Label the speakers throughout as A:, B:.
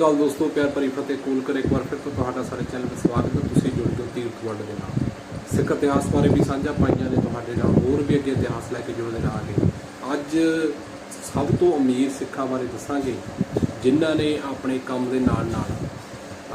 A: ਕੱਲ ਦੋਸਤੋ, ਪਿਆਰ ਭਰੀ ਫਤਿਹ ਕੋਲ ਕਰ ਇੱਕ ਵਾਰ ਫਿਰ ਤੋਂ ਤੁਹਾਡਾ ਸਾਡੇ ਚੈਨਲ 'ਤੇ ਸਵਾਗਤ ਹੈ। ਤੁਸੀਂ ਜੁੜ ਗਏ ਤੀਰਥ ਵੰਡ ਦੇ ਨਾਲ। ਸਿੱਖ ਇਤਿਹਾਸ ਬਾਰੇ ਵੀ ਸਾਂਝਾ ਪਾਈਆਂ ਨੇ ਤੁਹਾਡੇ ਨਾਲ, ਹੋਰ ਵੀ ਅੱਗੇ ਇਤਿਹਾਸ ਲੈ ਕੇ ਜੁੜਦੇ ਰਹਾਂਗੇ। ਅੱਜ ਸਭ ਤੋਂ ਅਮੀਰ ਸਿੱਖਾਂ ਬਾਰੇ ਦੱਸਾਂਗੇ, ਜਿਨ੍ਹਾਂ ਨੇ ਆਪਣੇ ਕੰਮ ਦੇ ਨਾਲ ਨਾਲ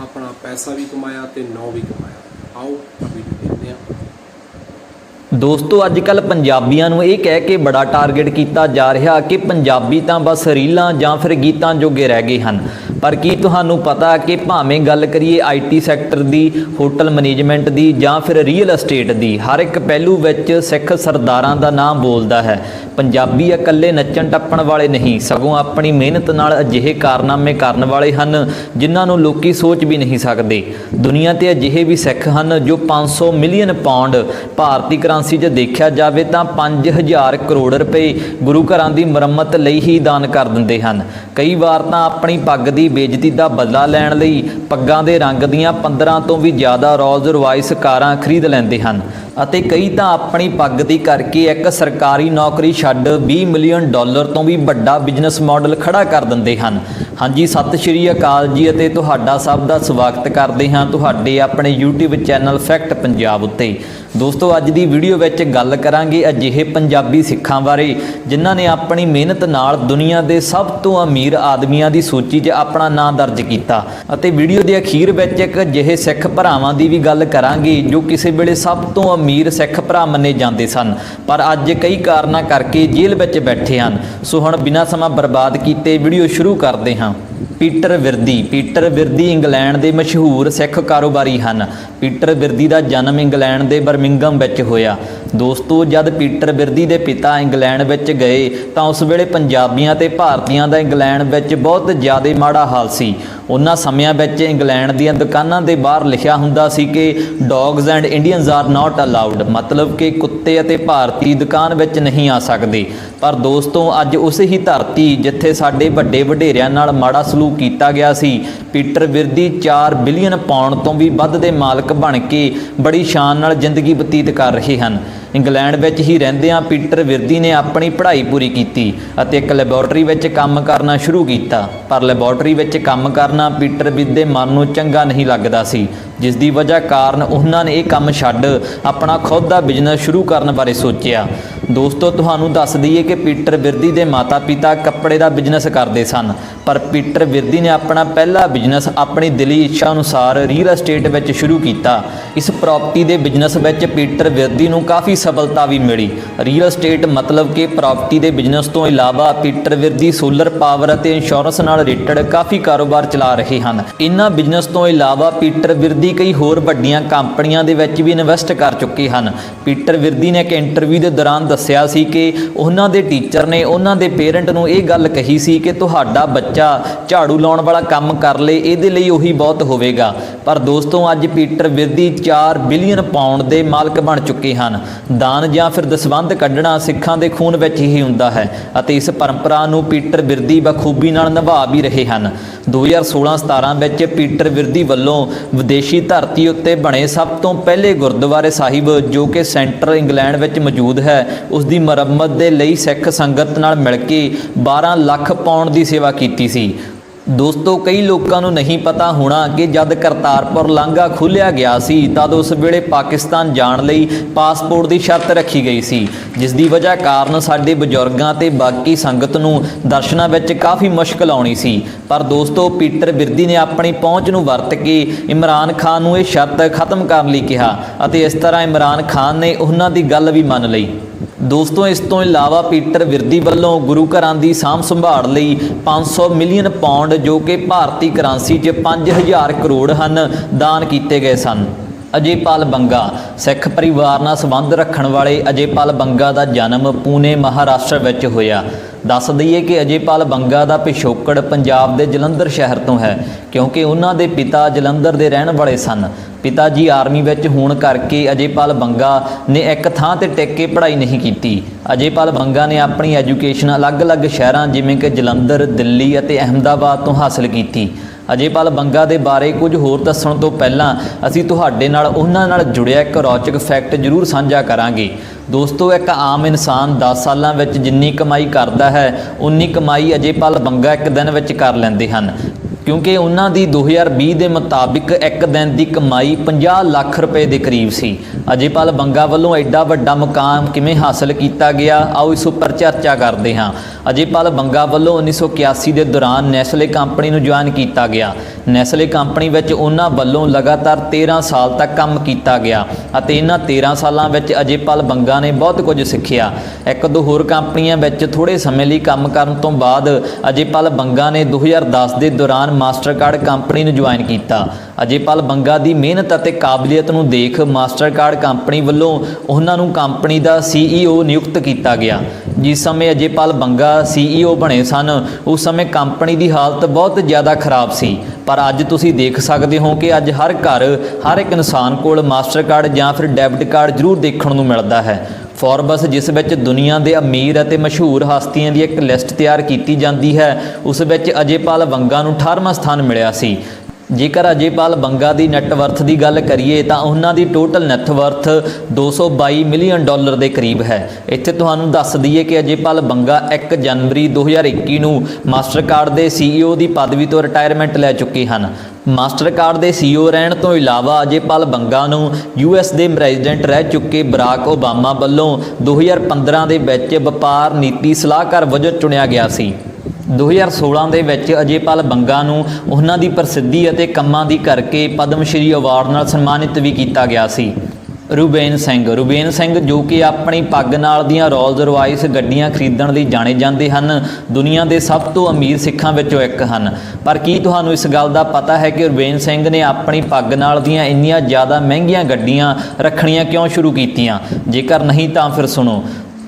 A: ਆਪਣਾ ਪੈਸਾ ਵੀ ਕਮਾਇਆ ਤੇ ਨੌ ਵੀ ਕਮਾਇਆ। ਆਓ ਅਭੀ ਦੇਖਦੇ ਹਾਂ।
B: ਦੋਸਤੋ ਅੱਜ ਕੱਲ ਪੰਜਾਬੀਆਂ ਨੂੰ ਇਹ ਕਹਿ ਕੇ ਬੜਾ ਟਾਰਗੇਟ ਕੀਤਾ ਜਾ ਰਿਹਾ ਕਿ ਪੰਜਾਬੀ ਤਾਂ ਬਸ ਰੀਲਾਂ ਜਾਂ ਫਿਰ ਗੀਤਾਂ ਜੋਗੇ ਰਹਿ ਗਏ ਹਨ। ਪਰ ਕੀ ਤੁਹਾਨੂੰ ਪਤਾ ਕਿ ਭਾਵੇਂ ਗੱਲ ਕਰੀਏ ਆਈਟੀ ਸੈਕਟਰ ਦੀ ਹੋਟਲ ਮੈਨੇਜਮੈਂਟ ਦੀ ਜਾਂ ਫਿਰ ਰੀਅਲ ਅਸਟੇਟ ਦੀ, ਹਰ ਇੱਕ ਪਹਿਲੂ ਵਿੱਚ ਸਿੱਖ ਸਰਦਾਰਾਂ ਦਾ ਨਾਮ ਬੋਲਦਾ ਹੈ। ਪੰਜਾਬੀ ਇਕੱਲੇ ਨੱਚਣ ਟੱਪਣ ਵਾਲੇ ਨਹੀਂ, ਸਗੋਂ ਆਪਣੀ ਮਿਹਨਤ ਨਾਲ ਅਜਿਹੇ ਕਾਰਨਾਮੇ ਕਰਨ ਵਾਲੇ ਹਨ, ਜਿਨ੍ਹਾਂ ਨੂੰ ਲੋਕੀ ਸੋਚ ਵੀ ਨਹੀਂ ਸਕਦੇ। ਦੁਨੀਆ ਤੇ ਅਜਿਹੇ ਵੀ ਸਿੱਖ ਹਨ ਜੋ 500 ਮਿਲੀਅਨ ਪਾਉਂਡ ਭਾਰਤੀ ਕਰੰਸੀ 'ਚ ਦੇਖਿਆ ਜਾਵੇ ਤਾਂ 5000 ਕਰੋੜ ਰੁਪਏ ਗੁਰੂ ਘਰਾਂ ਦੀ ਮੁਰੰਮਤ ਲਈ ਹੀ ਦਾਨ ਕਰ ਦਿੰਦੇ ਹਨ। ਕਈ ਵਾਰ ਤਾਂ ਆਪਣੀ ਪੱਗ ਦੀ ਬੇਇੱਜ਼ਤੀ ਦਾ ਬਦਲਾ ਲੈਣ ਲਈ ਪੱਗਾਂ ਦੇ ਰੰਗ ਦੀਆਂ 15 ਤੋਂ ਵੀ ਜ਼ਿਆਦਾ ਰੋਜ਼ ਰਵਾਇਸ ਕਾਰਾਂ ਖਰੀਦ ਲੈਂਦੇ ਹਨ ਅਤੇ ਕਈ ਤਾਂ ਆਪਣੀ ਪੱਗ ਦੀ ਕਰਕੇ ਇੱਕ ਸਰਕਾਰੀ ਨੌਕਰੀ ਛੱਡ 20 ਮਿਲੀਅਨ ਡਾਲਰ ਤੋਂ ਵੀ ਵੱਡਾ ਬਿਜ਼ਨਸ ਮਾਡਲ ਖੜਾ ਕਰ ਦਿੰਦੇ ਹਨ। ਹਾਂਜੀ, ਸਤਿ ਸ਼੍ਰੀ ਅਕਾਲ ਜੀ ਅਤੇ ਤੁਹਾਡਾ ਸਭ ਦਾ ਸਵਾਗਤ ਕਰਦੇ ਹਾਂ ਤੁਹਾਡੇ ਆਪਣੇ YouTube ਚੈਨਲ ਫੈਕਟ ਪੰਜਾਬ ਉੱਤੇ। ਦੋਸਤੋ, ਅੱਜ ਦੀ ਵੀਡੀਓ ਵਿੱਚ ਗੱਲ ਕਰਾਂਗੇ ਅਜਿਹੇ ਪੰਜਾਬੀ ਸਿੱਖਾਂ ਬਾਰੇ, ਜਿਨ੍ਹਾਂ ਨੇ ਆਪਣੀ ਮਿਹਨਤ ਨਾਲ ਦੁਨੀਆ ਦੇ ਸਭ ਤੋਂ ਅਮੀਰ ਆਦਮੀਆਂ ਦੀ ਸੂਚੀ 'ਚ ਆਪਣਾ ਨਾਂ ਦਰਜ ਕੀਤਾ। ਅਤੇ ਵੀਡੀਓ ਦੇ ਅਖੀਰ ਵਿੱਚ ਇੱਕ ਅਜਿਹੇ ਸਿੱਖ ਭਰਾਵਾਂ ਦੀ ਵੀ ਗੱਲ ਕਰਾਂਗੇ, ਜੋ ਕਿਸੇ ਵੇਲੇ ਸਭ ਤੋਂ ਅਮੀਰ ਸਿੱਖ ਭਰਾ ਮੰਨੇ ਜਾਂਦੇ ਸਨ, ਪਰ ਅੱਜ ਕਈ ਕਾਰਨਾਂ ਕਰਕੇ ਜੇਲ੍ਹ ਵਿੱਚ ਬੈਠੇ ਹਨ। ਸੋ ਹੁਣ ਬਿਨਾਂ ਸਮਾਂ ਬਰਬਾਦ ਕੀਤੇ ਵੀਡੀਓ ਸ਼ੁਰੂ ਕਰਦੇ ਹਾਂ। Peter Virdi. Peter Virdi England ਦੇ ਮਸ਼ਹੂਰ ਸਿੱਖ ਕਾਰੋਬਾਰੀ ਹਨ। ਪੀਟਰ ਵਿਰਦੀ ਦਾ ਜਨਮ ਇੰਗਲੈਂਡ ਦੇ ਬਰਮਿੰਗਮ ਵਿੱਚ ਹੋਇਆ। ਦੋਸਤੋ, ਜਦ ਪੀਟਰ ਵਿਰਦੀ ਦੇ ਪਿਤਾ ਇੰਗਲੈਂਡ ਵਿੱਚ ਗਏ, ਤਾਂ ਉਸ ਵੇਲੇ ਪੰਜਾਬੀਆਂ ਤੇ ਭਾਰਤੀਆਂ ਦਾ ਇੰਗਲੈਂਡ ਵਿੱਚ ਬਹੁਤ ਜ਼ਿਆਦਾ ਮਾੜਾ ਹਾਲ ਸੀ। ਉਹਨਾਂ ਸਮਿਆਂ ਵਿੱਚ ਇੰਗਲੈਂਡ ਦੀਆਂ ਦੁਕਾਨਾਂ ਦੇ ਬਾਹਰ ਲਿਖਿਆ ਹੁੰਦਾ ਸੀ ਕਿ dogs and Indians are not allowed ਮਤਲਬ ਕਿ ਕੁੱਤੇ ਅਤੇ ਭਾਰਤੀ ਦੁਕਾਨ ਵਿੱਚ ਨਹੀਂ ਆ ਸਕਦੇ। ਪਰ ਦੋਸਤੋ, ਅੱਜ ਉਸ ਹੀ ਧਰਤੀ ਜਿੱਥੇ ਸਾਡੇ ਵੱਡੇ ਵਡੇਰਿਆਂ ਨਾਲ ਮਾੜਾ ਸਲੂਕ ਕੀਤਾ ਗਿਆ ਸੀ, ਪੀਟਰ ਵਿਰਦੀ 4 ਬਿਲੀਅਨ ਪਾਉਂਡ ਤੋਂ ਵੀ ਵੱਧ ਦੇ ਮਾਲਕ ਬਣ ਕੇ ਬੜੀ ਸ਼ਾਨ ਨਾਲ ਜ਼ਿੰਦਗੀ ਬਤੀਤ ਕਰ ਰਹੇ ਹਨ। ਇੰਗਲੈਂਡ ਵਿੱਚ ਹੀ ਰਹਿੰਦਿਆਂ ਪੀਟਰ ਵਿਰਦੀ ਨੇ ਆਪਣੀ ਪੜ੍ਹਾਈ ਪੂਰੀ ਕੀਤੀ ਅਤੇ ਇੱਕ ਲੈਬੋਰਟਰੀ ਵਿੱਚ ਕੰਮ ਕਰਨਾ ਸ਼ੁਰੂ ਕੀਤਾ। ਪਰ ਲੈਬੋਰਟਰੀ ਵਿੱਚ ਕੰਮ ਕਰਨਾ ਪੀਟਰ ਵਿਰਦੀ ਦੇ ਮਨ ਨੂੰ ਚੰਗਾ ਨਹੀਂ ਲੱਗਦਾ ਸੀ, ਜਿਸ ਦੀ ਵਜ੍ਹਾ ਕਾਰਨ ਉਹਨਾਂ ਨੇ ਇਹ ਕੰਮ ਛੱਡ ਆਪਣਾ ਖੁਦ ਦਾ ਬਿਜ਼ਨਸ ਸ਼ੁਰੂ ਕਰਨ ਬਾਰੇ ਸੋਚਿਆ। ਦੋਸਤੋ, ਤੁਹਾਨੂੰ ਦੱਸ ਦਈਏ ਕਿ ਪੀਟਰ ਵਿਰਦੀ ਦੇ ਮਾਤਾ-ਪਿਤਾ ਕੱਪੜੇ ਦਾ ਬਿਜ਼ਨਸ ਕਰਦੇ ਸਨ, ਪਰ ਪੀਟਰ ਵਿਰਦੀ ਨੇ ਆਪਣਾ ਪਹਿਲਾ ਬਿਜ਼ਨਸ ਆਪਣੀ ਦਿਲੀ ਇੱਛਾ ਅਨੁਸਾਰ ਰੀਅਲ ਅਸਟੇਟ ਵਿੱਚ ਸ਼ੁਰੂ ਕੀਤਾ। ਇਸ ਪ੍ਰਾਪਰਟੀ ਦੇ ਬਿਜ਼ਨਸ ਵਿੱਚ ਪੀਟਰ ਵਿਰਦੀ ਨੂੰ ਕਾਫੀ ਸਫਲਤਾ ਵੀ ਮਿਲੀ। ਰੀਅਲ ਅਸਟੇਟ ਮਤਲਬ ਕਿ ਪ੍ਰਾਪਰਟੀ ਦੇ ਬਿਜ਼ਨਸ ਤੋਂ ਇਲਾਵਾ ਪੀਟਰ ਵਿਰਦੀ ਸੋਲਰ ਪਾਵਰ ਅਤੇ ਇੰਸ਼ੋਰੈਂਸ ਨਾਲ ਰਿਲੇਟਡ ਕਾਫੀ ਕਾਰੋਬਾਰ ਚਲਾ ਰਹੇ ਹਨ। ਇਨ੍ਹਾਂ ਬਿਜ਼ਨਸ ਤੋਂ ਇਲਾਵਾ ਪੀਟਰ ਵਿਰਦੀ ਕਈ ਹੋਰ ਵੱਡੀਆਂ ਕੰਪਨੀਆਂ ਦੇ ਵਿੱਚ ਵੀ ਇਨਵੈਸਟ ਕਰ ਚੁੱਕੇ ਹਨ। ਪੀਟਰ ਵਿਰਦੀ ਨੇ ਇੱਕ ਇੰਟਰਵਿਊ ਦੇ ਦੌਰਾਨ ਦੱਸਿਆ ਸੀ ਕਿ ਉਹਨਾਂ ਦੇ ਟੀਚਰ ਨੇ ਉਹਨਾਂ ਦੇ ਪੇਰੈਂਟ ਨੂੰ ਇਹ ਗੱਲ ਕਹੀ ਸੀ ਕਿ ਤੁਹਾਡਾ ਬੱਚਾ ਝਾੜੂ ਲਾਉਣ ਵਾਲਾ ਕੰਮ ਕਰ ਲੇ, ਇਹਦੇ ਲਈ ਉਹੀ ਬਹੁਤ ਹੋਵੇਗਾ। ਪਰ ਦੋਸਤੋ, ਅੱਜ ਪੀਟਰ ਵਿਰਦੀ 4 ਬਿਲੀਅਨ ਪਾਉਂਡ ਦੇ ਮਾਲਕ ਬਣ ਚੁੱਕੇ ਹਨ। ਦਾਨ ਜਾਂ ਫਿਰ ਦਸਵੰਧ ਕੱਢਣਾ ਸਿੱਖਾਂ ਦੇ ਖੂਨ ਵਿੱਚ ਹੀ ਹੁੰਦਾ ਹੈ ਅਤੇ ਇਸ ਪਰੰਪਰਾ ਨੂੰ ਪੀਟਰ ਵਿਰਦੀ ਬਖੂਬੀ ਨਾਲ ਨਿਭਾ ਵੀ ਰਹੇ ਹਨ। 2016-17 ਵਿੱਚ ਪੀਟਰ ਵਿਰਦੀ ਵੱਲੋਂ ਵਿਦੇਸ਼ੀ ਧਰਤੀ ਉੱਤੇ ਬਣੇ ਸਭ ਤੋਂ ਪਹਿਲੇ ਗੁਰਦੁਆਰੇ ਸਾਹਿਬ ਜੋ ਕਿ ਸੈਂਟਰ ਇੰਗਲੈਂਡ ਵਿੱਚ ਮੌਜੂਦ ਹੈ ਉਸ ਦੀ ਮੁਰੰਮਤ ਦੇ ਲਈ ਸਿੱਖ ਸੰਗਤ ਨਾਲ ਮਿਲ ਕੇ 12 ਲੱਖ ਪਾਉਣ ਦੀ ਸੇਵਾ ਕੀਤੀ ਸੀ। ਦੋਸਤੋ, ਕਈ ਲੋਕਾਂ ਨੂੰ ਨਹੀਂ ਪਤਾ ਹੋਣਾ ਕਿ ਜਦ ਕਰਤਾਰਪੁਰ ਲਾਂਘਾ ਖੁੱਲਿਆ ਗਿਆ ਸੀ, ਤਦ ਉਸ ਵੇਲੇ ਪਾਕਿਸਤਾਨ ਜਾਣ ਲਈ ਪਾਸਪੋਰਟ ਦੀ ਸ਼ਰਤ ਰੱਖੀ ਗਈ ਸੀ, ਜਿਸ ਦੀ ਵਜ੍ਹਾ ਕਾਰਨ ਸਾਡੇ ਬਜ਼ੁਰਗਾਂ ਤੇ ਬਾਕੀ ਸੰਗਤ ਨੂੰ ਦਰਸ਼ਨਾਂ ਵਿੱਚ ਕਾਫੀ ਮੁਸ਼ਕਲ ਆਉਣੀ ਸੀ। ਪਰ ਦੋਸਤੋ, ਪੀਟਰ ਬਿਰਦੀ ਨੇ ਆਪਣੀ ਪਹੁੰਚ ਨੂੰ ਵਰਤ ਕੇ ਇਮਰਾਨ ਖਾਨ ਨੂੰ ਇਹ ਸ਼ਰਤ ਖਤਮ ਕਰਨ ਲਈ ਕਿਹਾ ਅਤੇ ਇਸ ਤਰ੍ਹਾਂ ਇਮਰਾਨ ਖਾਨ ਨੇ ਉਹਨਾਂ ਦੀ ਗੱਲ ਵੀ ਮੰਨ ਲਈ। ਦੋਸਤੋ, ਇਸ ਤੋਂ ਇਲਾਵਾ ਪੀਟਰ ਵਿਰਦੀ ਵੱਲੋਂ ਗੁਰੂ ਘਰਾਂ ਦੀ ਸਾਂਭ ਸੰਭਾਲ ਲਈ 500 ਮਿਲੀਅਨ ਪਾਉਂਡ, ਜੋ ਕਿ ਭਾਰਤੀ ਕਰੰਸੀ 'ਚ 5000 ਕਰੋੜ ਹਨ, ਦਾਨ ਕੀਤੇ ਗਏ ਸਨ। ਅਜੇਪਾਲ ਬੰਗਾ, ਸਿੱਖ ਪਰਿਵਾਰ ਨਾਲ ਸੰਬੰਧ ਰੱਖਣ ਵਾਲੇ ਅਜੇਪਾਲ ਬੰਗਾ ਦਾ ਜਨਮ ਪੂਨੇ, ਮਹਾਰਾਸ਼ਟਰ ਵਿੱਚ ਹੋਇਆ। ਦੱਸ ਦਈਏ ਕਿ ਅਜੇਪਾਲ ਬੰਗਾ ਦਾ ਪਿਛੋਕੜ ਪੰਜਾਬ ਦੇ ਜਲੰਧਰ ਸ਼ਹਿਰ ਤੋਂ ਹੈ, ਕਿਉਂਕਿ ਉਹਨਾਂ ਦੇ ਪਿਤਾ ਜਲੰਧਰ ਦੇ ਰਹਿਣ ਵਾਲੇ ਸਨ। ਪਿਤਾ ਜੀ ਆਰਮੀ ਵਿੱਚ ਹੋਣ ਕਰਕੇ ਅਜੇਪਾਲ ਬੰਗਾ ਨੇ ਇੱਕ ਥਾਂ ਤੇ ਟਿਕ ਕੇ ਪੜ੍ਹਾਈ ਨਹੀਂ ਕੀਤੀ। ਅਜੇਪਾਲ ਬੰਗਾ ਨੇ ਆਪਣੀ ਐਜੂਕੇਸ਼ਨ ਅਲੱਗ-ਅਲੱਗ ਸ਼ਹਿਰਾਂ ਜਿਵੇਂ ਕਿ ਜਲੰਧਰ, ਦਿੱਲੀ ਅਤੇ ਅਹਮਦਾਬਾਦ ਤੋਂ ਹਾਸਲ ਕੀਤੀ। ਅਜੇਪਾਲ ਬੰਗਾ ਦੇ ਬਾਰੇ ਕੁਝ ਹੋਰ ਦੱਸਣ ਤੋਂ ਪਹਿਲਾਂ ਅਸੀਂ ਤੁਹਾਡੇ ਨਾਲ ਉਹਨਾਂ ਨਾਲ ਜੁੜਿਆ ਇੱਕ ਰੌਚਕ ਫੈਕਟ ਜ਼ਰੂਰ ਸਾਂਝਾ ਕਰਾਂਗੇ। ਦੋਸਤੋ, ਇੱਕ ਆਮ ਇਨਸਾਨ 10 ਸਾਲਾਂ ਵਿੱਚ ਜਿੰਨੀ ਕਮਾਈ ਕਰਦਾ ਹੈ, ਉਨੀ ਕਮਾਈ ਅਜੇਪਾਲ ਬੰਗਾ ਇੱਕ ਦਿਨ ਵਿੱਚ ਕਰ ਲੈਂਦੇ ਹਨ। ਕਿਉਂਕਿ ਉਹਨਾਂ ਦੀ 2020 ਦੇ ਮੁਤਾਬਿਕ ਇੱਕ ਦਿਨ ਦੀ ਕਮਾਈ 50 ਲੱਖ ਰੁਪਏ ਦੇ ਕਰੀਬ ਸੀ। ਅਜੇਪਾਲ ਬੰਗਾ ਵੱਲੋਂ ਐਡਾ ਵੱਡਾ ਮੁਕਾਮ ਕਿਵੇਂ ਹਾਸਲ ਕੀਤਾ ਗਿਆ, ਆਓ ਇਸ ਉੱਪਰ ਚਰਚਾ ਕਰਦੇ ਹਾਂ। ਅਜੇਪਾਲ ਬੰਗਾ ਵੱਲੋਂ 1981 ਦੇ ਦੌਰਾਨ ਨੈਸਲੇ ਕੰਪਨੀ ਨੂੰ ਜੁਆਇਨ ਕੀਤਾ ਗਿਆ। ਨੈਸਲੇ ਕੰਪਨੀ ਵਿੱਚ ਉਹਨਾਂ ਵੱਲੋਂ ਲਗਾਤਾਰ 13 ਸਾਲ ਤੱਕ ਕੰਮ ਕੀਤਾ ਗਿਆ ਅਤੇ ਇਹਨਾਂ 13 ਸਾਲਾਂ ਵਿੱਚ ਅਜੇਪਾਲ ਬੰਗਾ ਨੇ ਬਹੁਤ ਕੁਝ ਸਿੱਖਿਆ। ਇੱਕ ਦੋ ਹੋਰ ਕੰਪਨੀਆਂ ਵਿੱਚ ਥੋੜੇ ਸਮੇਂ ਲਈ ਕੰਮ ਕਰਨ ਤੋਂ ਬਾਅਦ ਅਜੇਪਾਲ ਬੰਗਾ ਨੇ 2010 ਦੇ ਦੌਰਾਨ ਮਾਸਟਰਕਾਰਡ ਕੰਪਨੀ ਨੂੰ ਜੁਆਇਨ ਕੀਤਾ। ਅਜੇਪਾਲ ਬੰਗਾ ਦੀ ਮਿਹਨਤ ਅਤੇ ਕਾਬਲੀਅਤ ਨੂੰ ਦੇਖ ਮਾਸਟਰਕਾਰਡ ਕੰਪਨੀ ਵੱਲੋਂ ਉਹਨਾਂ ਨੂੰ ਕੰਪਨੀ ਦਾ CEO ਨਿਯੁਕਤ ਕੀਤਾ ਗਿਆ। ਜਿਸ ਸਮੇਂ ਅਜੇਪਾਲ ਬੰਗਾ CEO ਬਣੇ ਸਨ, ਉਸ ਸਮੇਂ ਕੰਪਨੀ ਦੀ ਹਾਲਤ ਬਹੁਤ ਜ਼ਿਆਦਾ ਖਰਾਬ ਸੀ। ਪਰ ਪਰ ਅੱਜ ਤੁਸੀਂ ਦੇਖ ਸਕਦੇ ਹੋ ਕਿ ਅੱਜ ਹਰ ਘਰ, ਹਰ ਇੱਕ ਇਨਸਾਨ ਕੋਲ ਮਾਸਟਰ ਕਾਰਡ ਜਾਂ ਫਿਰ ਡੈਬਿਟ ਕਾਰਡ ਜ਼ਰੂਰ ਦੇਖਣ ਨੂੰ ਮਿਲਦਾ ਹੈ। ਫੋਰਬਸ ਜਿਸ ਵਿੱਚ ਦੁਨੀਆ ਦੇ ਅਮੀਰ ਅਤੇ ਮਸ਼ਹੂਰ ਹਸਤੀਆਂ ਦੀ ਇੱਕ ਲਿਸਟ ਤਿਆਰ ਕੀਤੀ ਜਾਂਦੀ ਹੈ, ਉਸ ਵਿੱਚ ਅਜੇਪਾਲ ਵੰਗਾ ਨੂੰ 18ਵਾਂ ਸਥਾਨ ਮਿਲਿਆ ਸੀ। ਜੇਕਰ ਅਜੇਪਾਲ ਬੰਗਾ ਦੀ ਨੈਟਵਰਥ ਦੀ ਗੱਲ ਕਰੀਏ ਤਾਂ ਉਹਨਾਂ ਦੀ total net worth 222 million dollar ਦੇ ਕਰੀਬ ਹੈ। ਇੱਥੇ ਤੁਹਾਨੂੰ ਦੱਸ ਦਈਏ ਕਿ ਅਜੇਪਾਲ ਬੰਗਾ 1 ਜਨਵਰੀ 2021 ਨੂੰ ਮਾਸਟਰਕਾਰਡ ਦੇ CEO ਦੀ ਪਦਵੀ ਤੋਂ ਰਿਟਾਇਰਮੈਂਟ ਲੈ ਚੁੱਕੇ ਹਨ। ਮਾਸਟਰਕਾਰਡ ਦੇ CEO ਰਹਿਣ ਤੋਂ ਇਲਾਵਾ ਅਜੇਪਾਲ ਬੰਗਾ ਨੂੰ US ਦੇ ਪ੍ਰੈਜ਼ੀਡੈਂਟ ਰਹਿ ਚੁੱਕੇ ਬਰਾਕ ਓਬਾਮਾ ਵੱਲੋਂ 2015 ਦੇ ਵਿੱਚ ਵਪਾਰ ਨੀਤੀ ਸਲਾਹਕਾਰ ਵਜੋਂ ਚੁਣਿਆ ਗਿਆ ਸੀ। 2016 ਦੇ ਵਿੱਚ ਅਜੇਪਾਲ ਬੰਗਾ ਨੂੰ ਉਹਨਾਂ ਦੀ ਪ੍ਰਸਿੱਧੀ ਅਤੇ ਕੰਮਾਂ ਦੀ ਕਰਕੇ ਪਦਮ ਸ਼੍ਰੀ ਅਵਾਰਡ ਨਾਲ ਸਨਮਾਨਿਤ ਵੀ ਕੀਤਾ ਗਿਆ ਸੀ। ਰੂਬੇਨ ਸਿੰਘ। ਰੂਬੇਨ ਸਿੰਘ ਜੋ ਕਿ ਆਪਣੀ ਪੱਗ ਨਾਲ ਦੀਆਂ ਰੋਲਜ਼ ਰੋਇਸ ਗੱਡੀਆਂ ਖਰੀਦਣ ਲਈ ਜਾਣੇ ਜਾਂਦੇ ਹਨ, ਦੁਨੀਆ ਦੇ ਸਭ ਤੋਂ ਅਮੀਰ ਸਿੱਖਾਂ ਵਿੱਚੋਂ ਇੱਕ ਹਨ। ਪਰ ਕੀ ਤੁਹਾਨੂੰ ਇਸ ਗੱਲ ਦਾ ਪਤਾ ਹੈ ਕਿ ਰੂਬੇਨ ਸਿੰਘ ਨੇ ਆਪਣੀ ਪੱਗ ਨਾਲ ਦੀਆਂ ਇੰਨੀਆਂ ਜ਼ਿਆਦਾ ਮਹਿੰਗੀਆਂ ਗੱਡੀਆਂ ਰੱਖਣੀਆਂ ਕਿਉਂ ਸ਼ੁਰੂ ਕੀਤੀਆਂ? ਜੇਕਰ ਨਹੀਂ ਤਾਂ ਫਿਰ ਸੁਣੋ।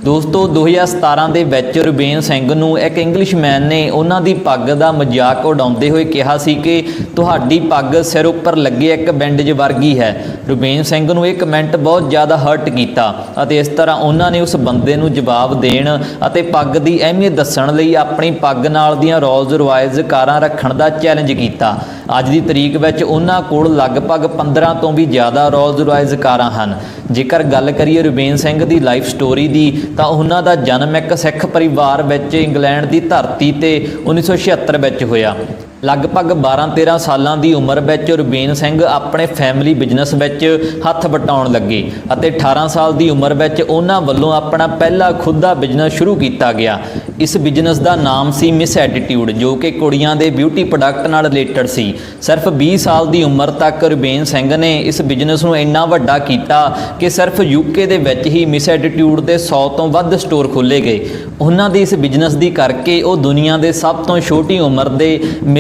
B: ਦੋਸਤੋ 2017 ਦੇ ਵਿੱਚ ਰੁਬੇਨ ਸਿੰਘ ਨੂੰ ਇੱਕ ਇੰਗਲਿਸ਼ਮੈਨ ਨੇ ਉਹਨਾਂ ਦੀ ਪੱਗ ਦਾ ਮਜ਼ਾਕ ਉਡਾਉਂਦੇ ਹੋਏ ਕਿਹਾ ਸੀ ਕਿ ਤੁਹਾਡੀ ਪੱਗ ਸਿਰ ਉੱਪਰ ਲੱਗੇ ਇੱਕ ਬੈਂਡੇਜ ਵਰਗੀ ਹੈ। ਰੁਬੇਨ ਸਿੰਘ ਨੂੰ ਇਹ ਕਮੈਂਟ ਬਹੁਤ ਜ਼ਿਆਦਾ ਹਰਟ ਕੀਤਾ ਅਤੇ ਇਸ ਤਰ੍ਹਾਂ ਉਹਨਾਂ ਨੇ ਉਸ ਬੰਦੇ ਨੂੰ ਜਵਾਬ ਦੇਣ ਅਤੇ ਪੱਗ ਦੀ ਅਹਿਮੀਅਤ ਦੱਸਣ ਲਈ ਆਪਣੀ ਪੱਗ ਨਾਲ ਦੀਆਂ ਰੋਲਜ਼ ਰੋਇਸ ਕਾਰਾਂ ਰੱਖਣ ਦਾ ਚੈਲੰਜ ਕੀਤਾ। ਅੱਜ ਦੀ ਤਰੀਕ ਵਿੱਚ ਉਹਨਾਂ ਕੋਲ ਲਗਭਗ 15 ਤੋਂ ਵੀ ਜ਼ਿਆਦਾ ਰੋਲਜ਼ ਰੋਇਸ ਕਾਰਾਂ ਹਨ। ਜੇਕਰ ਗੱਲ ਕਰੀਏ ਰੁਬੇਨ ਸਿੰਘ ਦੀ ਲਾਈਫ ਸਟੋਰੀ ਦੀ, ਤਾਂ ਉਹਨਾਂ ਦਾ ਜਨਮ ਇੱਕ ਸਿੱਖ ਪਰਿਵਾਰ ਵਿੱਚ ਇੰਗਲੈਂਡ ਦੀ ਧਰਤੀ ਤੇ 1976 ਵਿੱਚ ਹੋਇਆ। ਲਗਭਗ 12-13 ਸਾਲਾਂ ਦੀ ਉਮਰ ਵਿੱਚ ਰੁਬੇਨ ਸਿੰਘ ਆਪਣੇ ਫੈਮਿਲੀ ਬਿਜ਼ਨਸ ਵਿੱਚ ਹੱਥ ਵਟਾਉਣ ਲੱਗੇ ਅਤੇ 18 ਸਾਲ ਦੀ ਉਮਰ ਵਿੱਚ ਉਹਨਾਂ ਵੱਲੋਂ ਆਪਣਾ ਪਹਿਲਾ ਖੁਦ ਦਾ ਬਿਜ਼ਨਸ ਸ਼ੁਰੂ ਕੀਤਾ ਗਿਆ। ਇਸ ਬਿਜ਼ਨਸ ਦਾ ਨਾਮ ਸੀ ਮਿਸ ਐਟੀਟਿਊਡ ਜੋ ਕਿ ਕੁੜੀਆਂ ਦੇ ਬਿਊਟੀ ਪ੍ਰੋਡਕਟ ਨਾਲ ਰਿਲੇਟਡ ਸੀ। ਸਿਰਫ 20 ਸਾਲ ਦੀ ਉਮਰ ਤੱਕ ਰੁਬੇਨ ਸਿੰਘ ਨੇ ਇਸ ਬਿਜ਼ਨਸ ਨੂੰ ਇੰਨਾ ਵੱਡਾ ਕੀਤਾ ਕਿ ਸਿਰਫ ਯੂਕੇ ਦੇ ਵਿੱਚ ਹੀ ਮਿਸ ਐਟੀਟਿਊਡ ਦੇ 100 ਤੋਂ ਵੱਧ ਸਟੋਰ ਖੋਲ੍ਹੇ ਗਏ। ਉਹਨਾਂ ਦੀ ਇਸ ਬਿਜ਼ਨਸ ਦੀ ਕਰਕੇ ਉਹ ਦੁਨੀਆ ਦੇ ਸਭ ਤੋਂ ਛੋਟੀ ਉਮਰ ਦੇ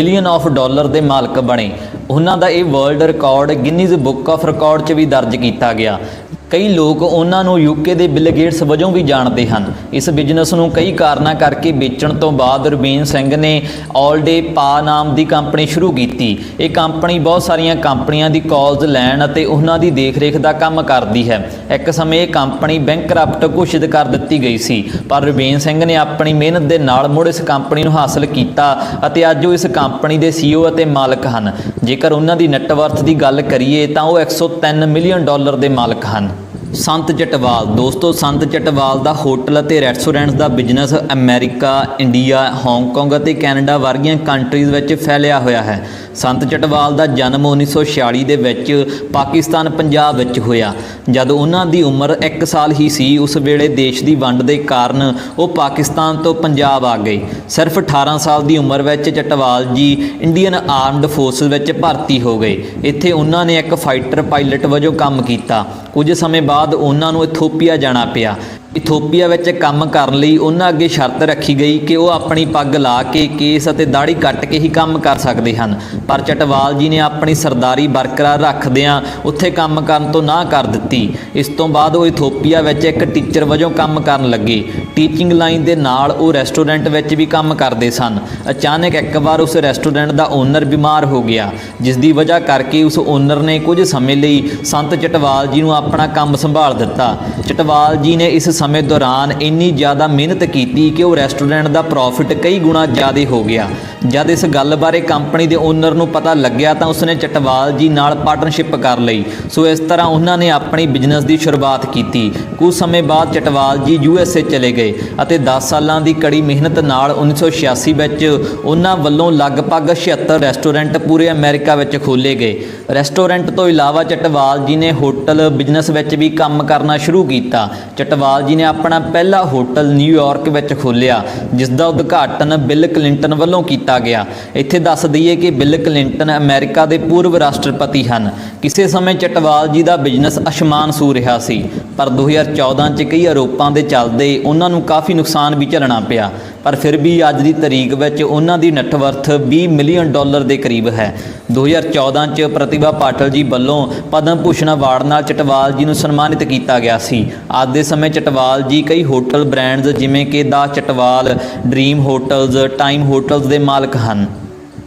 B: ਮਿਲੀਅਨ ਆਫ ਡਾਲਰ ਦੇ ਮਾਲਕ ਬਣੇ। ਉਹਨਾਂ ਦਾ ਇਹ world record Guinness book of record 'ਚ ਵੀ ਦਰਜ ਕੀਤਾ ਗਿਆ। ਕਈ ਲੋਕ ਉਹਨਾਂ ਨੂੰ ਯੂਕੇ ਦੇ ਬਿਲ ਗੇਟਸ ਵਜੋਂ ਵੀ ਜਾਣਦੇ ਹਨ। ਇਸ ਬਿਜ਼ਨਸ ਨੂੰ ਕਈ ਕਾਰਨਾਂ ਕਰਕੇ ਵੇਚਣ ਤੋਂ ਬਾਅਦ ਰਵੀਨ ਸਿੰਘ ਨੇ ਆਲ ਡੇ ਪਾ ਨਾਮ ਦੀ ਕੰਪਨੀ ਸ਼ੁਰੂ ਕੀਤੀ। ਇਹ ਕੰਪਨੀ ਬਹੁਤ ਸਾਰੀਆਂ ਕੰਪਨੀਆਂ ਦੀ ਕਾਲਸ ਲੈਣ ਅਤੇ ਉਹਨਾਂ ਦੀ ਦੇਖਰੇਖ ਦਾ ਕੰਮ ਕਰਦੀ ਹੈ। ਇੱਕ ਸਮੇਂ ਇਹ ਕੰਪਨੀ ਬੈਂਕਰਪਟ ਘੋਸ਼ਿਤ ਕਰ ਦਿੱਤੀ ਗਈ ਸੀ, ਪਰ ਰਵੀਨ ਸਿੰਘ ਨੇ ਆਪਣੀ ਮਿਹਨਤ ਦੇ ਨਾਲ ਮੁੜ ਇਸ ਕੰਪਨੀ ਨੂੰ ਹਾਸਲ ਕੀਤਾ ਅਤੇ ਅੱਜ ਉਹ ਇਸ ਕੰਪਨੀ ਦੇ CEO ਅਤੇ ਮਾਲਕ ਹਨ। ਜੇਕਰ ਉਹਨਾਂ ਦੀ ਨੈਟਵਰਥ ਦੀ ਗੱਲ ਕਰੀਏ ਤਾਂ ਉਹ 103 ਮਿਲੀਅਨ ਡਾਲਰ ਦੇ ਮਾਲਕ ਹਨ। ਸੰਤ ਚਟਵਾਲ ਦੋਸਤੋ, ਸੰਤ ਚਟਵਾਲ ਦਾ ਹੋਟਲ ਅਤੇ ਰੈਸਟੋਰੈਂਟਸ ਦਾ ਬਿਜ਼ਨਸ ਅਮਰੀਕਾ ਇੰਡੀਆ ਹਾਂਗਕਾਂਗ ਅਤੇ ਕੈਨੇਡਾ ਵਰਗੀਆਂ ਕੰਟਰੀਜ਼ ਵਿੱਚ ਫੈਲਿਆ ਹੋਇਆ ਹੈ। ਸੰਤ ਚਟਵਾਲ ਦਾ ਜਨਮ 1946 ਦੇ ਵਿੱਚ ਪਾਕਿਸਤਾਨ ਪੰਜਾਬ ਵਿੱਚ ਹੋਇਆ। ਜਦ ਉਹਨਾਂ ਦੀ ਉਮਰ 1 ਸਾਲ ਹੀ ਸੀ, ਉਸ ਵੇਲੇ ਦੇਸ਼ ਦੀ ਵੰਡ ਦੇ ਕਾਰਨ ਉਹ ਪਾਕਿਸਤਾਨ ਤੋਂ ਪੰਜਾਬ ਆ ਗਏ। ਸਿਰਫ 18 ਸਾਲ ਦੀ ਉਮਰ ਵਿੱਚ ਚਟਵਾਲ ਜੀ ਇੰਡੀਅਨ ਆਰਮਡ ਫੋਰਸਸ ਵਿੱਚ ਭਰਤੀ ਹੋ ਗਏ। ਇੱਥੇ ਉਹਨਾਂ ਨੇ ਇੱਕ ਫਾਈਟਰ ਪਾਇਲਟ ਵਜੋਂ ਕੰਮ ਕੀਤਾ। ਕੁਝ ਸਮੇਂ ਬਾਅਦ ਉਹਨਾਂ ਨੂੰ ਇਥੋਪੀਆ ਜਾਣਾ ਪਿਆ। ਇਥੋਪੀਆ ਵਿੱਚ ਕੰਮ ਕਰਨ ਲਈ ਉਹਨਾਂ ਅੱਗੇ ਸ਼ਰਤ ਰੱਖੀ ਗਈ ਕਿ ਉਹ ਆਪਣੀ ਪੱਗ ਲਾ ਕੇ ਕੇਸ ਅਤੇ ਦਾੜੀ ਕੱਟ ਕੇ ਹੀ ਕੰਮ ਕਰ ਸਕਦੇ ਹਨ। ਪਰ ਚਟਵਾਲ ਜੀ ਨੇ ਆਪਣੀ ਸਰਦਾਰੀ ਬਰਕਰਾਰ ਰੱਖਦਿਆਂ ਉੱਥੇ ਕੰਮ ਕਰਨ ਤੋਂ ਨਾ ਕਰ ਦਿੱਤੀ। ਇਸ ਤੋਂ ਬਾਅਦ ਉਹ ਇਥੋਪੀਆ ਵਿੱਚ ਇੱਕ ਟੀਚਰ ਵਜੋਂ ਕੰਮ ਕਰਨ ਲੱਗੇ। ਟੀਚਿੰਗ ਲਾਈਨ ਦੇ ਨਾਲ ਉਹ ਰੈਸਟੋਰੈਂਟ ਵਿੱਚ ਵੀ ਕੰਮ ਕਰਦੇ ਸਨ। ਅਚਾਨਕ ਇੱਕ ਵਾਰ ਉਸ ਰੈਸਟੋਰੈਂਟ ਦਾ ਓਨਰ ਬਿਮਾਰ ਹੋ ਗਿਆ, ਜਿਸ ਦੀ ਵਜ੍ਹਾ ਕਰਕੇ ਉਸ ਓਨਰ ਨੇ ਕੁਝ ਸਮੇਂ ਲਈ ਸੰਤ ਚਟਵਾਲ ਜੀ ਨੂੰ ਆਪਣਾ ਕੰਮ ਸੰਭਾਲ ਦਿੱਤਾ। ਚਟਵਾਲ ਜੀ ਨੇ ਇਸ ਸਮੇਂ ਦੌਰਾਨ ਇੰਨੀ ਜ਼ਿਆਦਾ ਮਿਹਨਤ ਕੀਤੀ ਕਿ ਉਹ ਰੈਸਟੋਰੈਂਟ ਦਾ ਪ੍ਰੋਫਿਟ ਕਈ ਗੁਣਾ ਜ਼ਿਆਦਾ ਹੋ ਗਿਆ। ਜਦ ਇਸ ਗੱਲ ਬਾਰੇ ਕੰਪਨੀ ਦੇ ਓਨਰ ਨੂੰ ਪਤਾ ਲੱਗਿਆ ਤਾਂ ਉਸਨੇ ਚਟਵਾਲ ਜੀ ਨਾਲ ਪਾਰਟਨਰਸ਼ਿਪ ਕਰ ਲਈ। ਸੋ ਇਸ ਤਰ੍ਹਾਂ ਉਹਨਾਂ ਨੇ ਆਪਣੀ ਬਿਜ਼ਨਸ ਦੀ ਸ਼ੁਰੂਆਤ ਕੀਤੀ। ਕੁਝ ਸਮੇਂ ਬਾਅਦ ਚਟਵਾਲ ਜੀ ਯੂਐਸਏ ਚਲੇ ਗਏ ਅਤੇ 10 ਸਾਲਾਂ ਦੀ ਕੜੀ ਮਿਹਨਤ ਨਾਲ 1986 ਵਿੱਚ ਉਹਨਾਂ ਵੱਲੋਂ ਲਗਭਗ 76 ਰੈਸਟੋਰੈਂਟ ਪੂਰੇ ਅਮਰੀਕਾ ਵਿੱਚ ਖੋਲ੍ਹੇ ਗਏ। ਰੈਸਟੋਰੈਂਟ ਤੋਂ ਇਲਾਵਾ ਚਟਵਾਲ ਜੀ ਨੇ ਹੋਟਲ ਬਿਜ਼ਨਸ ਵਿੱਚ ਵੀ ਕੰਮ ਕਰਨਾ ਸ਼ੁਰੂ ਕੀਤਾ। ਚਟਵਾਲ ਜੀ ਨੇ ਆਪਣਾ ਪਹਿਲਾ ਹੋਟਲ ਨਿਊਯਾਰਕ ਵਿੱਚ ਖੋਲ੍ਹਿਆ ਜਿਸ ਦਾ ਉਦਘਾਟਨ ਬਿਲ ਕਲਿੰਟਨ ਵੱਲੋਂ ਕੀਤਾ ਗਿਆ। ਇੱਥੇ ਦੱਸ ਦਈਏ ਕਿ ਬਿਲ ਕਲਿੰਟਨ ਅਮਰੀਕਾ ਦੇ ਪੂਰਵ ਰਾਸ਼ਟਰਪਤੀ ਹਨ। ਕਿਸੇ ਸਮੇਂ ਚਟਵਾਲ ਜੀ ਦਾ ਬਿਜ਼ਨਸ ਅਸ਼ਮਾਨ ਸੂ ਰਿਹਾ ਸੀ, ਪਰ 2014 ਚ ਕਈ ਆਰੋਪਾਂ ਦੇ ਚੱਲਦੇ ਉਹਨਾਂ ਨੂੰ ਕਾਫੀ ਨੁਕਸਾਨ ਵੀ ਝੱਲਣਾ ਪਿਆ। ਪਰ ਫਿਰ ਵੀ ਅੱਜ ਦੀ ਤਾਰੀਖ ਵਿੱਚ ਉਹਨਾਂ ਦੀ ਨੈਟਵਰਥ 20 ਮਿਲੀਅਨ ਡਾਲਰ ਦੇ ਕਰੀਬ ਹੈ। 2014 ਚ ਪ੍ਰਤਿਭਾ ਪਾਟਲ ਜੀ ਵੱਲੋਂ ਪਦਮ ਭੂਸ਼ਣ ਅਵਾਰਡ ਨਾਲ ਚਟਵਾਲ ਜੀ ਨੂੰ ਸਨਮਾਨਿਤ ਕੀਤਾ ਗਿਆ ਸੀ। ਅੱਜ ਦੇ ਸਮੇਂ ਚਟਵਾਲ ਜੀ ਕਈ ਹੋਟਲ ਬ੍ਰਾਂਡਸ ਜਿਵੇਂ ਕਿ the Chatwal, dream hotels time hotels ਦੇ ਮਾਲਕ ਹਨ।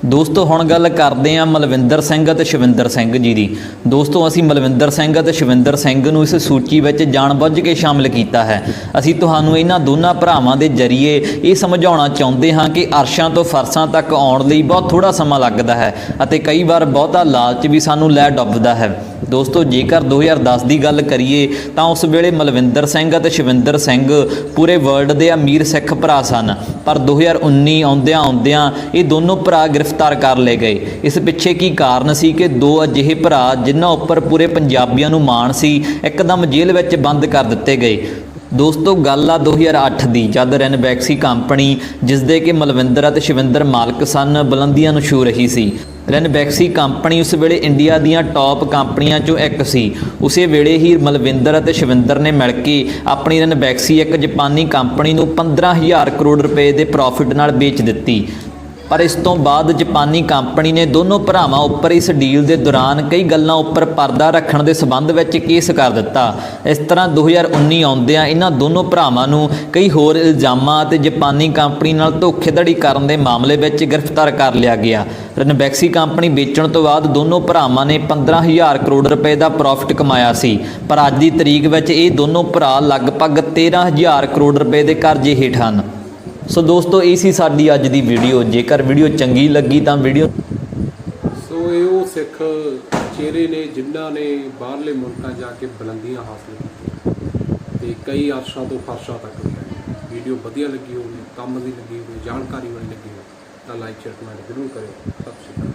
B: ਦੋਸਤੋ, ਹੁਣ ਗੱਲ ਕਰਦੇ ਹਾਂ ਮਲਵਿੰਦਰ ਸਿੰਘ ਅਤੇ ਸ਼ਵਿੰਦਰ ਸਿੰਘ ਜੀ ਦੀ। ਦੋਸਤੋ, ਅਸੀਂ ਮਲਵਿੰਦਰ ਸਿੰਘ ਅਤੇ ਸ਼ਵਿੰਦਰ ਸਿੰਘ ਨੂੰ ਇਸ ਸੂਚੀ ਵਿੱਚ ਜਾਣਬੁੱਝ ਕੇ ਸ਼ਾਮਲ ਕੀਤਾ ਹੈ। ਅਸੀਂ ਤੁਹਾਨੂੰ ਇਹਨਾਂ ਦੋਨਾਂ ਭਰਾਵਾਂ ਦੇ ਜ਼ਰੀਏ ਇਹ ਸਮਝਾਉਣਾ ਚਾਹੁੰਦੇ ਹਾਂ ਕਿ ਅਰਸ਼ਾਂ ਤੋਂ ਫਰਸਾਂ ਤੱਕ ਆਉਣ ਲਈ ਬਹੁਤ ਥੋੜਾ ਸਮਾਂ ਲੱਗਦਾ ਹੈ ਅਤੇ ਕਈ ਵਾਰ ਬਹੁਤਾ ਲਾਲਚ ਵੀ ਸਾਨੂੰ ਲੈ ਡੁੱਬਦਾ ਹੈ। ਦੋਸਤੋ, ਜੇਕਰ 2010 ਦੀ ਗੱਲ ਕਰੀਏ, ਤਾਂ ਉਸ ਵੇਲੇ ਮਲਵਿੰਦਰ ਸਿੰਘ ਅਤੇ ਸ਼ਵਿੰਦਰ ਸਿੰਘ ਪੂਰੇ ਵਰਲਡ ਦੇ ਅਮੀਰ ਸਿੱਖ ਭਰਾ ਸਨ। ਪਰ 2019 ਆਉਂਦਿਆਂ ਆਉਂਦਿਆਂ ਇਹ ਦੋਨੋਂ ਭਰਾ ਗ੍ਰਿਫਤਾਰ ਕਰ ਲਏ ਗਏ। ਇਸ ਪਿੱਛੇ ਕੀ ਕਾਰਨ ਸੀ ਕਿ ਦੋ ਅਜਿਹੇ ਭਰਾ ਜਿਨ੍ਹਾਂ ਉੱਪਰ ਪੂਰੇ ਪੰਜਾਬੀਆਂ ਨੂੰ ਮਾਣ ਸੀ, ਇੱਕਦਮ ਜੇਲ੍ਹ ਵਿੱਚ ਬੰਦ ਕਰ ਦਿੱਤੇ ਗਏ? ਦੋਸਤੋ, ਗੱਲ ਆ 2008 ਦੀ। ਜਦ ਰੈਨਬੈਕਸੀ ਕੰਪਨੀ ਜਿਸ ਦੇ ਕਿ ਮਲਵਿੰਦਰ ਅਤੇ ਸ਼ਿਵਿੰਦਰ ਮਾਲਕ ਸਨ, ਬੁਲੰਦੀਆਂ ਨੂੰ ਛੂ ਰਹੀ ਸੀ। ਰੈਨਬੈਕਸੀ ਕੰਪਨੀ ਉਸ ਵੇਲੇ ਇੰਡੀਆ ਦੀਆਂ ਟੌਪ ਕੰਪਨੀਆਂ ਚੋਂ ਇੱਕ ਸੀ। ਉਸੇ ਵੇਲੇ ਹੀ ਮਲਵਿੰਦਰ ਅਤੇ ਸ਼ਿਵਿੰਦਰ ਨੇ ਮਿਲ ਕੇ ਆਪਣੀ ਰੈਨਬੈਕਸੀ ਇੱਕ ਜਾਪਾਨੀ ਕੰਪਨੀ ਨੂੰ 15000 ਕਰੋੜ ਰੁਪਏ ਦੇ ਪ੍ਰੋਫਿਟ ਨਾਲ ਵੇਚ ਦਿੱਤੀ। ਪਰ ਇਸ ਤੋਂ ਬਾਅਦ ਜਾਪਾਨੀ ਕੰਪਨੀ ਨੇ ਦੋਨੋਂ ਭਰਾਵਾਂ ਉੱਪਰ ਇਸ ਡੀਲ ਦੇ ਦੌਰਾਨ ਕਈ ਗੱਲਾਂ ਉੱਪਰ ਪਰਦਾ ਰੱਖਣ ਦੇ ਸਬੰਧ ਵਿੱਚ ਕੇਸ ਕਰ ਦਿੱਤਾ। ਇਸ ਤਰ੍ਹਾਂ 2019 ਆਉਂਦਿਆਂ ਇਹਨਾਂ ਦੋਨੋਂ ਭਰਾਵਾਂ ਨੂੰ ਕਈ ਹੋਰ ਇਲਜ਼ਾਮਾਂ ਅਤੇ ਜਾਪਾਨੀ ਕੰਪਨੀ ਨਾਲ ਧੋਖੇਧੜੀ ਕਰਨ ਦੇ ਮਾਮਲੇ ਵਿੱਚ ਗ੍ਰਿਫਤਾਰ ਕਰ ਲਿਆ ਗਿਆ। ਰਨਬੈਕਸੀ ਕੰਪਨੀ ਵੇਚਣ ਤੋਂ ਬਾਅਦ ਦੋਨੋਂ ਭਰਾਵਾਂ ਨੇ 15000 ਕਰੋੜ ਰੁਪਏ ਦਾ ਪ੍ਰੋਫਿਟ ਕਮਾਇਆ ਸੀ। ਪਰ ਅੱਜ ਦੀ ਤਰੀਕ ਵਿੱਚ ਇਹ ਦੋਨੋਂ ਭਰਾ ਲਗਭਗ 13000 ਕਰੋੜ ਰੁਪਏ ਦੇ ਕਰਜ਼ੇ ਹੇਠ ਹਨ। ਸੋ ਦੋਸਤੋ, ਇਹ ਸੀ ਸਾਡੀ ਅੱਜ ਦੀ ਵੀਡੀਓ ਜੇਕਰ ਵੀਡੀਓ ਚੰਗੀ ਲੱਗੀ ਤਾਂ ਵੀਡੀਓ
A: ਸੋ ਇਹ ਉਹ ਸਿੱਖ ਚਿਹਰੇ ਨੇ, ਜਿਨ੍ਹਾਂ ਨੇ ਬਾਹਰਲੇ ਮੁਲਕਾਂ ਜਾ ਕੇ ਬੁਲੰਦੀਆਂ ਹਾਸਲ ਕੀਤੀਆਂ। ਤੇ ਕਈ ਅਰਸ਼ਾਂ ਤੋਂ ਫਰਸ਼ਾਂ ਤੱਕ ਵੀਡੀਓ ਵਧੀਆ ਲੱਗੀ ਹੋਵੇ, ਕੰਮ ਦੀ ਲੱਗੀ ਹੋਵੇ, ਜਾਣਕਾਰੀ ਵਾਲੀ ਲੱਗੀ ਹੋਵੇ, ਤਾਂ ਲਾਈਕ ਸ਼ੇਅਰ ਕਮੈਂਟ ਜ਼ਰੂਰ ਕਰਿਓ। ਸਤਿ ਸ਼੍ਰੀ ਅਕਾਲ।